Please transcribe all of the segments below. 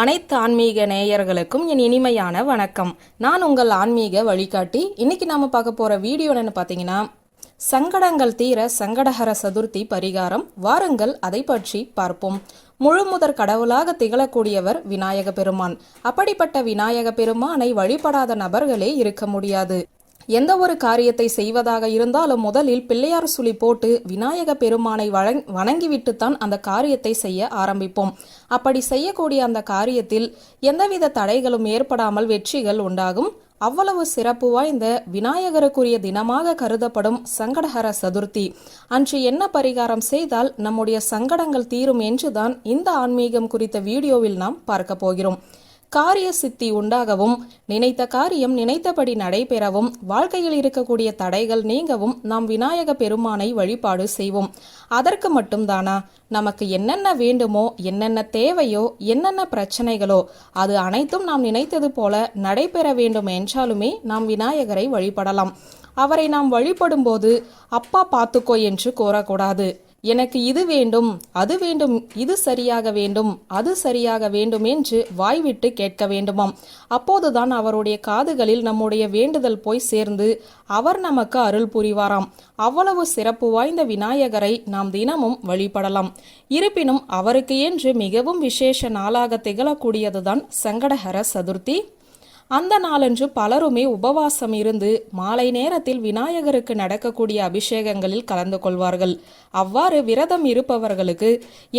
அனைத்து ஆன்மீக நேயர்களுக்கும் என் இனிமையான வணக்கம். நான் உங்கள் ஆன்மீக வழிகாட்டி. இன்னைக்கு நாம பார்க்க போற வீடியோ என்னன்னு பார்த்தீங்கன்னா சங்கடங்கள் தீர சங்கடஹர சதுர்த்தி பரிகாரம் வாருங்கள் அதை பற்றி பார்ப்போம். முழுமுதற் கடவுளாக திகழக்கூடியவர் விநாயக பெருமான். அப்படிப்பட்ட விநாயக பெருமானை வழிபடாத நபர்களே இருக்க முடியாது. எந்த ஒரு காரியத்தை செய்வதாக இருந்தாலும் முதலில் பிள்ளையார் சுழி போட்டு விநாயக பெருமானை வணங்கிவிட்டுத்தான் அந்த காரியத்தை செய்ய ஆரம்பிப்போம். அப்படி செய்யக்கூடிய அந்த காரியத்தில் எந்தவித தடைகளும் ஏற்படாமல் வெற்றிகள் உண்டாகும். அவ்வளவு சிறப்பு வாய்ந்த விநாயகருக்குரிய தினமாக கருதப்படும் சங்கடஹர சதுர்த்தி. அன்று என்ன பரிகாரம் செய்தால் நம்முடைய சங்கடங்கள் தீரும் என்றுதான் இந்த ஆன்மீகம் குறித்த வீடியோவில் நாம் பார்க்க போகிறோம். காரிய சித்தி உண்டாகவும் நினைத்த காரியம் நினைத்தபடி நடைபெறவும் வாழ்க்கையில் இருக்கக்கூடிய தடைகள் நீங்கவும் நாம் விநாயக பெருமானை வழிபாடு செய்வோம். அதற்கு மட்டும்தானா? நமக்கு என்னென்ன வேண்டுமோ என்னென்ன தேவையோ என்னென்ன பிரச்சனைகளோ அது அனைத்தும் நாம் நினைத்தது போல நடைபெற வேண்டும் என்றாலுமே நாம் விநாயகரை வழிபடலாம். அவரை நாம் வழிபடும்போது அப்பா பார்த்துக்கோ என்று கூறக்கூடாது. எனக்கு இது வேண்டும் அது வேண்டும் இது சரியாக வேண்டும் அது சரியாக வேண்டும் என்று வாய்விட்டு கேட்க வேண்டுமாம். அப்போதுதான் அவருடைய காதுகளில் நம்முடைய வேண்டுதல் போய் சேர்ந்து அவர் நமக்கு அருள் புரிவாராம். அவ்வளவு சிறப்பு வாய்ந்த விநாயகரை நாம் தினமும் வழிபடலாம். இருப்பினும் அவருக்கு என்று மிகவும் விசேஷ நாளாக திகழக்கூடியதுதான் சங்கடஹர சதுர்த்தி. அந்த நாளன்று பலருமே உபவாசம் இருந்து மாலை நேரத்தில் விநாயகருக்கு நடக்கக்கூடிய அபிஷேகங்களில் கலந்து கொள்வார்கள். அவ்வாறு விரதம் இருப்பவர்களுக்கு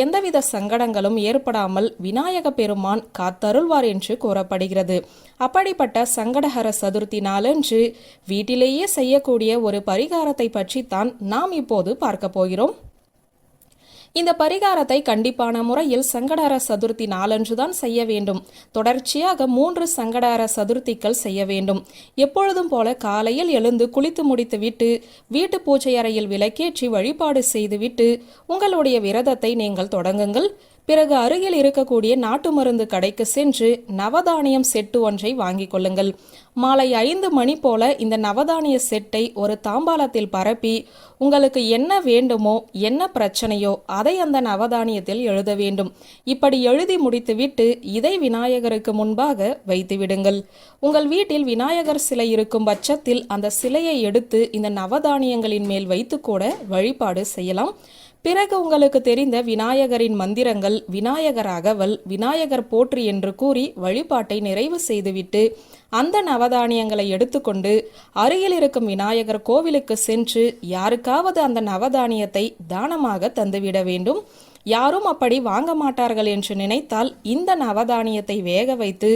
எந்தவித சங்கடங்களும் ஏற்படாமல் விநாயக பெருமான் காத்தருள்வார் என்று கூறப்படுகிறது. அப்படிப்பட்ட சங்கடஹர சதுர்த்தி நாளன்று வீட்டிலேயே செய்யக்கூடிய ஒரு பரிகாரத்தை பற்றித்தான் நாம் இப்போது பார்க்க போகிறோம். இந்த பரிகாரத்தை கண்டிப்பான முறையில் சங்கடார சதுர்த்தி நாளன்றுதான் செய்ய வேண்டும். தொடர்ச்சியாக மூன்று சங்கடார சதுர்த்திகள் செய்ய வேண்டும். எப்பொழுதும் போல காலையில் எழுந்து குளித்து முடித்துவிட்டு வீட்டு பூஜை அறையில் விளக்கேற்றி வழிபாடு செய்துவிட்டு உங்களுடைய விரதத்தை நீங்கள் தொடங்குங்கள். பிறகு அருகில் இருக்கக்கூடிய நாட்டு மருந்து கடைக்கு சென்று நவதானியம் செட்டு ஒன்றை வாங்கிக் கொள்ளுங்கள். மாலை ஐந்து மணி போல இந்த நவதானிய செட்டை ஒரு தாம்பாளத்தில் பரப்பி உங்களுக்கு என்ன வேண்டுமோ என்ன பிரச்சனையோ அதை அந்த நவதானியத்தில் எழுத வேண்டும். இப்படி எழுதி முடித்துவிட்டு இதை விநாயகருக்கு முன்பாக வைத்து விடுங்கள் உங்கள் வீட்டில் விநாயகர் சிலை இருக்கும் பட்சத்தில் அந்த சிலையை எடுத்து இந்த நவதானியங்களின் மேல் வைத்து கூட வழிபாடு செய்யலாம். பிறகு உங்களுக்கு தெரிந்த விநாயகரின் மந்திரங்கள் விநாயகர் அகவல் விநாயகர் போற்றி என்று கூறி வழிபாட்டை நிறைவு செய்துவிட்டு அந்த நவதானியங்களை எடுத்துக்கொண்டு அருகில் இருக்கும் விநாயகர் கோவிலுக்கு சென்று யாருக்காவது அந்த நவதானியத்தை தானமாக தந்துவிட வேண்டும்? யாரும் அப்படி வாங்க மாட்டார்கள் என்று நினைத்தால் இந்த நவதானியத்தை வேக வைத்து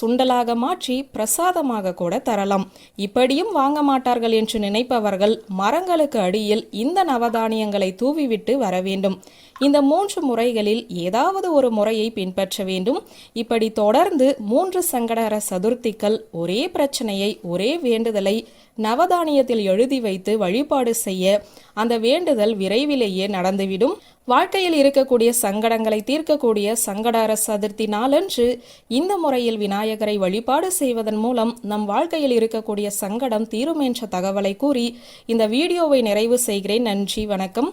சுண்டலாக மாற்றி பிரசாதமாக கூட தரலாம். இப்படியும் வாங்க மாட்டார்கள் என்று நினைப்பவர்கள் மரங்களுக்கு அடியில் இந்த நவதானியங்களை தூவிவிட்டு வர வேண்டும். இந்த மூன்று முறைகளில் ஏதாவது ஒரு முறையை பின்பற்ற வேண்டும். இப்படி தொடர்ந்து மூன்று சங்கடகர சதுர்த்திகள் ஒரே பிரச்சனையை ஒரே வேண்டுதலை நவதானியத்தில் எழுதி வைத்து வழிபாடு செய்ய அந்த வேண்டுதல் விரைவிலேயே நடந்துவிடும். வாழ்க்கையில் இருக்கக்கூடிய சங்கடங்களை தீர்க்கக்கூடிய சங்கடார சதுர்த்தி நாளன்று இந்த முறையில் விநாயகரை வழிபாடு செய்வதன் மூலம் நம் வாழ்க்கையில் இருக்கக்கூடிய சங்கடம் தீரும் என்ற தகவலை கூறி இந்த வீடியோவை நிறைவு செய்கிறேன். நன்றி வணக்கம்.